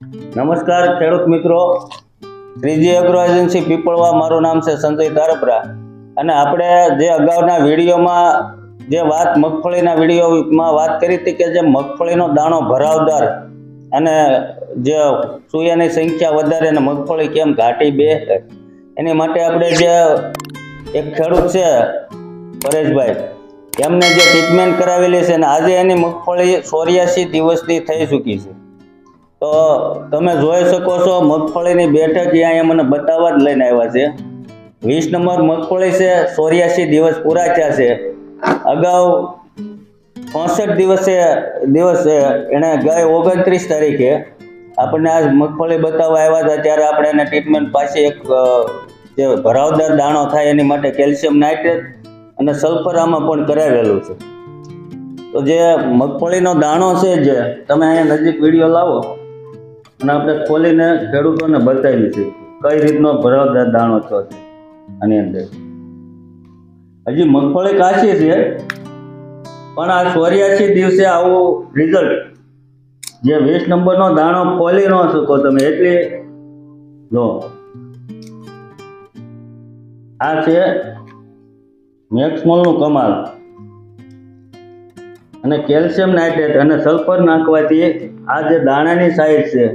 નમસ્કાર, ખેડૂત મિત્રો. ત્રીજી એગ્રો એજન્સી પીપળવા, મારું નામ છે સંજય તારપરા. અને આપણે જે અગાઉના વિડીયોમાં જે વાત મગફળીના વિડીયોમાં વાત કરી હતી કે જે મગફળીનો દાણો ભરાવદાર અને જે સૂયાની સંખ્યા વધારે અને મગફળી કેમ ઘાટી બે એની માટે આપણે જે એક ખેડૂત છે, પરેશભાઈ, એમને જે ટ્રીટમેન્ટ કરાવેલી છે અને આજે એની મગફળી ચોર્યાસી દિવસની થઈ ચૂકી છે. તો તમે જોઈ શકો છો, મગફળીની બેઠક અહીંયા મને બતાવવા જ લઈને આવ્યા છે. વીસ નંબર મગફળી છે, ચોર્યાસી દિવસ પૂરા થયા છે. અગાઉ પાસઠ દિવસે દિવસે એણે ગઈ ઓગણત્રીસ તારીખે આપણને આ મગફળી બતાવવા આવ્યા હતા, ત્યારે આપણે એને ટ્રીટમેન્ટ પાસે એક જે ભરાવદાર દાણો થાય એની માટે કેલ્શિયમ નાઇટ્રેટ અને સલ્ફર આમાં પણ કરાવેલું છે. તો જે મગફળીનો દાણો છે જે, તમે અહીંયા નજીક વીડિયો લાવો. અને આપણે ખોલીને ખેડૂતોને બતાવી છે કઈ રીતનો ભરાવદાર દાણો થયો છે આની અંદર. હજી મગફળી કાચી છે, પણ આ ચોર્યાસી દિવસે આવું રિઝલ્ટ જે વીસ નંબરનો દાણો ખોલી ન શકો તમે, એટલે જો. આ છે મેક્સમોલનું કમાલ. અને કેલ્શિયમ નાઇટ્રેટ અને સલ્ફર નાખવાથી આ જે દાણાની સાઈઝ છે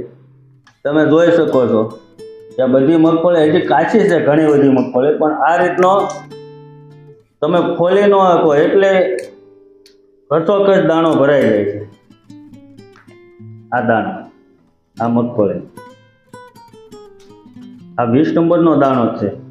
તમે જોઈ શકો છો કે બધી મગફળી હજી કાચી છે, ઘણી બધી મગફળી. પણ આ રીતનો તમે ખોલી ન શકો, એટલે કચોકચ દાણો ભરાઈ જાય છે. આ દાણો, આ મગફળી. આ વીસ નંબરનો દાણો છે.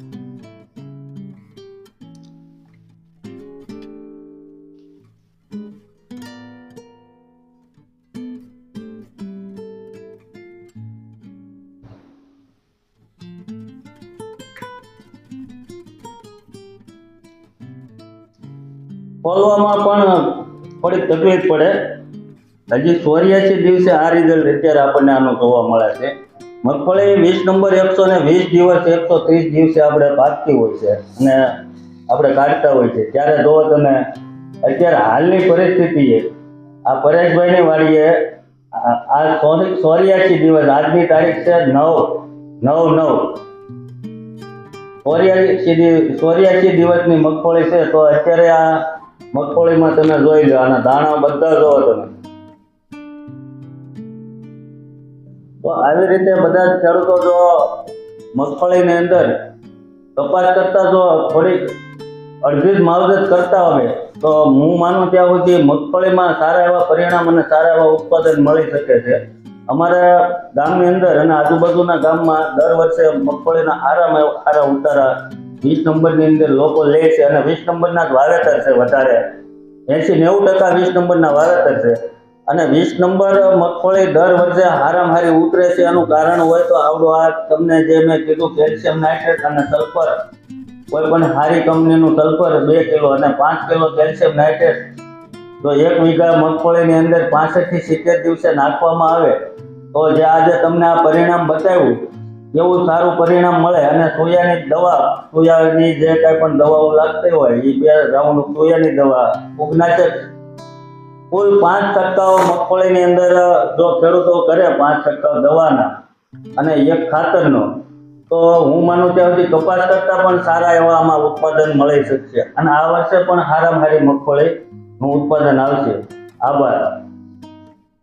ખોલવામાં પણ થોડીક તકલીફ પડે. હજી ચોર્યાસી દિવસે આ રિઝલ્ટ અત્યારે આપણને આનું જોવા મળે છે. મગફળી વીસ નંબર એકસો ને વીસ દિવસ એકસો ત્રીસ દિવસે આપણે પાકતી હોય છે અને આપણે કાઢતા હોય છે. ત્યારે જો તમે અત્યારે હાલની પરિસ્થિતિએ આ પરેશભાઈની વાડીએ આ ચોરી- દિવસ, આજની તારીખ છે નવ નવ નવ. ચોર્યાસી દિવ- દિવસની મગફળી છે, તો અત્યારે આ મગફળીમાં તમે જોઈ લો, આના દાણા બધા જોવો તમે. તો આવી રીતે બધા ખેડૂતો જો મગફળીની અંદર કપાસ કરતા જો થોડીક અડધી જ માવજત કરતા હોય, તો હું માનું ત્યાં સુધી મગફળીમાં સારા એવા પરિણામ અને સારા એવા ઉત્પાદન મળી શકે છે. અમારા ગામની અંદર અને આજુબાજુના ગામમાં દર વર્ષે મગફળીના આરામ સારા ઉતારા વીસ નંબરની અંદર લોકો લે છે અને વીસ નંબરના જ વાવેતર છે વધારે. એંસી નેવું ટકા વીસ નંબરના વાવેતર છે. અને વીસ નંબર મગફળી દર વર્ષે હારામ હારી ઉતરે છે એનું કારણ હોય તો આવડું આ તમને જે મેં કીધું કેલ્શિયમ નાઇટ્રેટ અને સલ્ફર, કોઈ પણ સારી કંપનીનું સલ્ફર બે કિલો અને પાંચ કિલો કેલ્શિયમ નાઇટ્રેટ. તો એક વીઘા મગફળીની અંદર પાસઠથી સિત્તેર દિવસે નાખવામાં આવે. તો જે આજે તમને આ પરિણામ બતાવ્યું એવું સારું પરિણામ મળે અને સોયાની દવા, સોયાની જે કાંઈ પણ દવાઓ લાગતી હોય એ બે રાઉન્ડ સોયાની દવા ફૂગનાશક કુલ પાંચ છંટકાવ મગફળીની અંદર જો ખેડૂતો કરે પાંચ ટકા દવાના અને એક ખાતરનો, તો હું માનું ત્યાં સુધી કપાસ કરતાં પણ સારા એવા આમાં ઉત્પાદન મળી શકશે. અને આ વર્ષે પણ સારામાં સારી મગફળીનું ઉત્પાદન આવશે. આભાર.